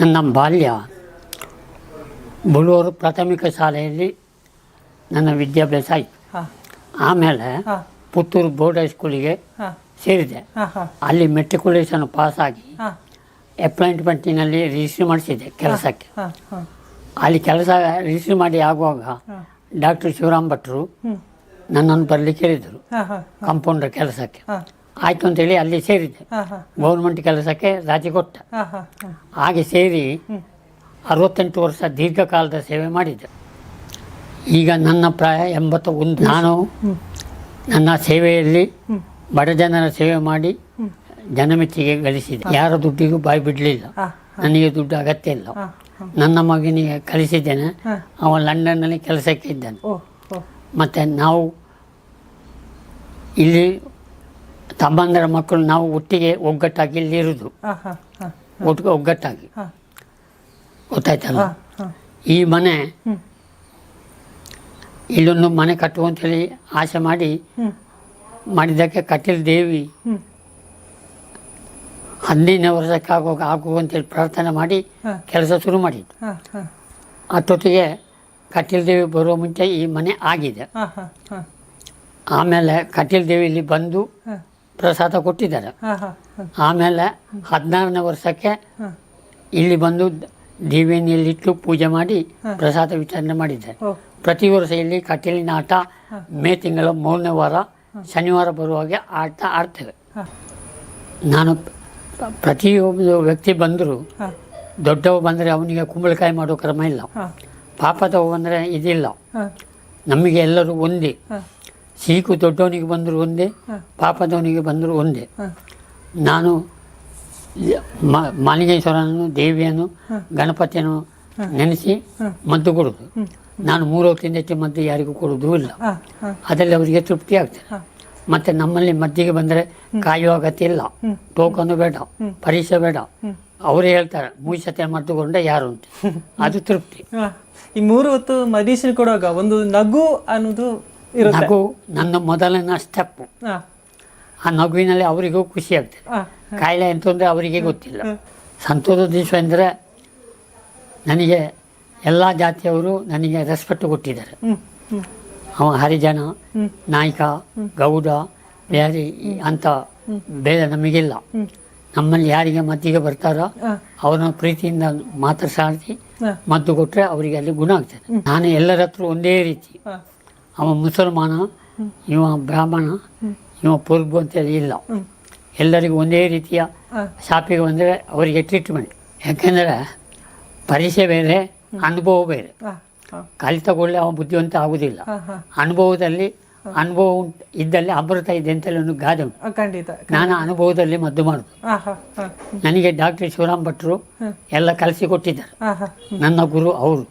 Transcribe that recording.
ನನ್ನ ಬಾಲ್ಯ. ಬುಳೂರು ಪ್ರಾಥಮಿಕ ಶಾಲೆಯಲ್ಲಿ ನನ್ನ ವಿದ್ಯಾಭ್ಯಾಸ ಆಯಿತು. ಆಮೇಲೆ ಪುತ್ತೂರು ಬೋರ್ಡ್ ಹೈಸ್ಕೂಲಿಗೆ ಸೇರಿದೆ. ಅಲ್ಲಿ ಮೆಟ್ರಿಕ್ಯುಲೇಷನ್ ಪಾಸಾಗಿ ಆಗಿ ಅಪಾಯಿಂಟ್ಮೆಂಟಿನಲ್ಲಿ ರಿಜಿಸ್ಟ್ರಿ ಮಾಡಿಸಿದೆ ಕೆಲಸಕ್ಕೆ. ಅಲ್ಲಿ ಕೆಲಸ ರಿಜಿಸ್ಟ್ರಿ ಮಾಡಿ ಆಗುವಾಗ ಡಾಕ್ಟರ್ ಶಿವರಾಮ್ ಭಟ್ರು ನನ್ನನ್ನು ಬರಲಿಕ್ಕೆ ಹೇಳಿದರು. ಕಂಪೌಂಡರ್ ಕೆಲಸಕ್ಕೆ. ಆಯಿತು ಅಂತೇಳಿ ಅಲ್ಲಿ ಸೇರಿದ್ದೆ. ಗೌರ್ಮೆಂಟ್ ಕೆಲಸಕ್ಕೆ ರಾಜಿ ಕೊಟ್ಟ. ಹಾಗೆ ಸೇರಿ ಅರವತ್ತೆಂಟು ವರ್ಷ ದೀರ್ಘಕಾಲದ ಸೇವೆ ಮಾಡಿದ್ದೆ. ಈಗ ನನ್ನ ಪ್ರಾಯ ಎಂಬತ್ತ ಒಂದು ನಾನು ನನ್ನ ಸೇವೆಯಲ್ಲಿ ಬಡ ಜನರ ಸೇವೆ ಮಾಡಿ ಜನಮೆಚ್ಚಿಗೆ ಗಳಿಸಿದೆ. ಯಾರ ದುಡ್ಡಿಗೂ ಬಾಯಿ ಬಿಡಲಿಲ್ಲ. ನನಗೆ ದುಡ್ಡು ಅಗತ್ಯ ಇಲ್ಲ. ನನ್ನ ಮಗನಿಗೆ ಕಲಿಸಿದ್ದೇನೆ. ಅವ ಲಂಡನ್ನಲ್ಲಿ ಕೆಲಸಕ್ಕೆ ಇದ್ದಾನೆ. ಮತ್ತು ನಾವು ಇಲ್ಲಿ ತಮ್ಮಂದರ ಮಕ್ಕಳು ನಾವು ಒಟ್ಟಿಗೆ ಒಗ್ಗಟ್ಟಾಗಿ ಇಲ್ಲಿ ಇರುವುದು ಒಟ್ಟಿಗೆ ಒಗ್ಗಟ್ಟಾಗಿ. ಗೊತ್ತಾಯ್ತಲ್ಲ ಈ ಮನೆ ಇಲ್ಲೊಂದು ಮನೆ ಕಟ್ಟುವಂತೇಳಿ ಆಸೆ ಮಾಡಿ ಮಾಡಿದ್ದಕ್ಕೆ ಕಟೀಲ್ ದೇವಿ ಹದಿನೈದನೇ ವರ್ಷಕ್ಕೆ ಆಗುವಾಗ ಆಗುವಂತೇಳಿ ಪ್ರಾರ್ಥನೆ ಮಾಡಿ ಕೆಲಸ ಶುರು ಮಾಡಿದ್ದು. ಅಷ್ಟೊತ್ತಿಗೆ ಕಟೀಲ್ ದೇವಿ ಬರುವ ಮುಂಚೆ ಈ ಮನೆ ಆಗಿದೆ. ಆಮೇಲೆ ಕಟೀಲ್ ದೇವಿ ಇಲ್ಲಿ ಬಂದು ಪ್ರಸಾದ ಕೊಟ್ಟಿದ್ದಾರೆ. ಆಮೇಲೆ ಹದಿನಾರನೇ ವರ್ಷಕ್ಕೆ ಇಲ್ಲಿ ಬಂದು ದೇವಿಯಲ್ಲಿಟ್ಟು ಪೂಜೆ ಮಾಡಿ ಪ್ರಸಾದ ವಿತರಣೆ ಮಾಡಿದ್ದಾರೆ. ಪ್ರತಿ ವರ್ಷ ಇಲ್ಲಿ ಕಟೀಲಿನ ಆಟ ಮೇ ತಿಂಗಳ ಮೂರನೇ ವಾರ ಶನಿವಾರ ಬರುವಾಗೆ ಆಟ ಆಡ್ತೇವೆ. ನಾನು ಪ್ರತಿಯೊಬ್ಬ ವ್ಯಕ್ತಿ ಬಂದರೂ ದೊಡ್ಡವ ಬಂದರೆ ಅವನಿಗೆ ಕುಂಬಳಕಾಯಿ ಮಾಡೋ ಕ್ರಮ ಇಲ್ಲ. ಪಾಪದವ ಬಂದರೆ ಇದಿಲ್ಲ. ನಮಗೆ ಎಲ್ಲರೂ ಒಂದೇ. ಸೀಕು ದೊಡ್ಡವನಿಗೆ ಬಂದರೂ ಒಂದೇ ಪಾಪದವನಿಗೆ ಬಂದರೂ ಒಂದೇ. ನಾನು ಮಾಲಿಕೇಶ್ವರನನ್ನು ಮಾಲಿಂಗೇಶ್ವರನನ್ನು ದೇವಿಯನ್ನು ಗಣಪತಿಯನ್ನು ನೆನೆಸಿ ಮದ್ದು ಕೊಡೋದು. ನಾನು ಮೂರು ಹೆಚ್ಚು ಮದ್ದು ಯಾರಿಗೂ ಕೊಡೋದು ಇಲ್ಲ. ಅದರಲ್ಲಿ ಅವರಿಗೆ ತೃಪ್ತಿ ಆಗ್ತದೆ. ಮತ್ತು ನಮ್ಮಲ್ಲಿ ಮದ್ದಿಗೆ ಬಂದರೆ ಕಾಯುವ ಅಗತ್ಯ ಇಲ್ಲ. ಟೋಕನು ಬೇಡ. ಪರೀಕ್ಷೆ ಬೇಡ. ಅವರೇ ಹೇಳ್ತಾರೆ ಮೂಸತೆ ಮದ್ದುಕೊಂಡೆ ಯಾರು ಅಂತ. ಅದು ತೃಪ್ತಿ. ಈ ಮೂರು ಹೊತ್ತು ಮದೀಸಿನ ಕೊಡುವಾಗ ಒಂದು ನಗು ಅನ್ನೋದು ನಗು ನನ್ನ ಮೊದಲನ ಸ್ಟೆಪ್ಪು ಆ. ನಗುವಿನಲ್ಲಿ ಅವರಿಗೂ ಖುಷಿ ಆಗ್ತದೆ. ಕಾಯಿಲೆ ಅಂತಂದರೆ ಅವರಿಗೆ ಗೊತ್ತಿಲ್ಲ. ಸಂತೋಷ ದಿವಸ ಅಂದರೆ ನನಗೆ ಎಲ್ಲ ಜಾತಿಯವರು ನನಗೆ ರೆಸ್ಪೆಕ್ಟ್ ಕೊಟ್ಟಿದ್ದಾರೆ. ಅವ ಹರಿಜನ ನಾಯಕ ಗೌಡ ಬ್ಯಾರಿ ಅಂತ ಬೇರೆ ನಮಗಿಲ್ಲ. ನಮ್ಮಲ್ಲಿ ಯಾರಿಗೆ ಮದ್ದಿಗೆ ಬರ್ತಾರೋ ಅವ್ರನ್ನ ಪ್ರೀತಿಯಿಂದ ಮಾತ್ರ ಸಾರಿಸಿ ಮದ್ದು ಕೊಟ್ಟರೆ ಅವರಿಗೆ ಅಲ್ಲಿ ಗುಣ ಆಗ್ತದೆ. ನಾನು ಎಲ್ಲರ ಹತ್ರ ಒಂದೇ ರೀತಿ ಅವ ಮುಸಲ್ಮಾನ ಇವ ಬ್ರಾಹ್ಮಣ ಇವ ಪುರ್ಬು ಅಂತೇಳಿ ಇಲ್ಲ. ಎಲ್ಲರಿಗೂ ಒಂದೇ ರೀತಿಯ ಶಾಪಿಗೆ ಬಂದರೆ ಅವರಿಗೆ ಟ್ರೀಟ್ಮೆಂಟ್ ಯಾಕೆಂದರೆ ಪರೀಕ್ಷೆ ಬೇರೆ ಅನುಭವ ಬೇರೆ. ಕಲಿತ ಕೂಡಲೇ ಅವ ಬುದ್ಧಿವಂತ ಆಗುವುದಿಲ್ಲ ಅನುಭವದಲ್ಲಿ ಅನುಭವ ಉಂಟು ಇದ್ದಲ್ಲಿ ಅಮೃತ ಇದೆ ಅಂತೇಳಿ ಒಂದು ಗಾದೆ ಉಂಟು. ಖಂಡಿತ ನಾನು ಅನುಭವದಲ್ಲಿ ಮದ್ದು ಮಾಡುದು. ನನಗೆ ಡಾಕ್ಟರ್ ಶಿವರಾಮ್ ಭಟ್ರು ಎಲ್ಲ ಕಲಸಿ ಕೊಟ್ಟಿದ್ದಾರೆ. ನನ್ನ ಗುರು ಅವರು.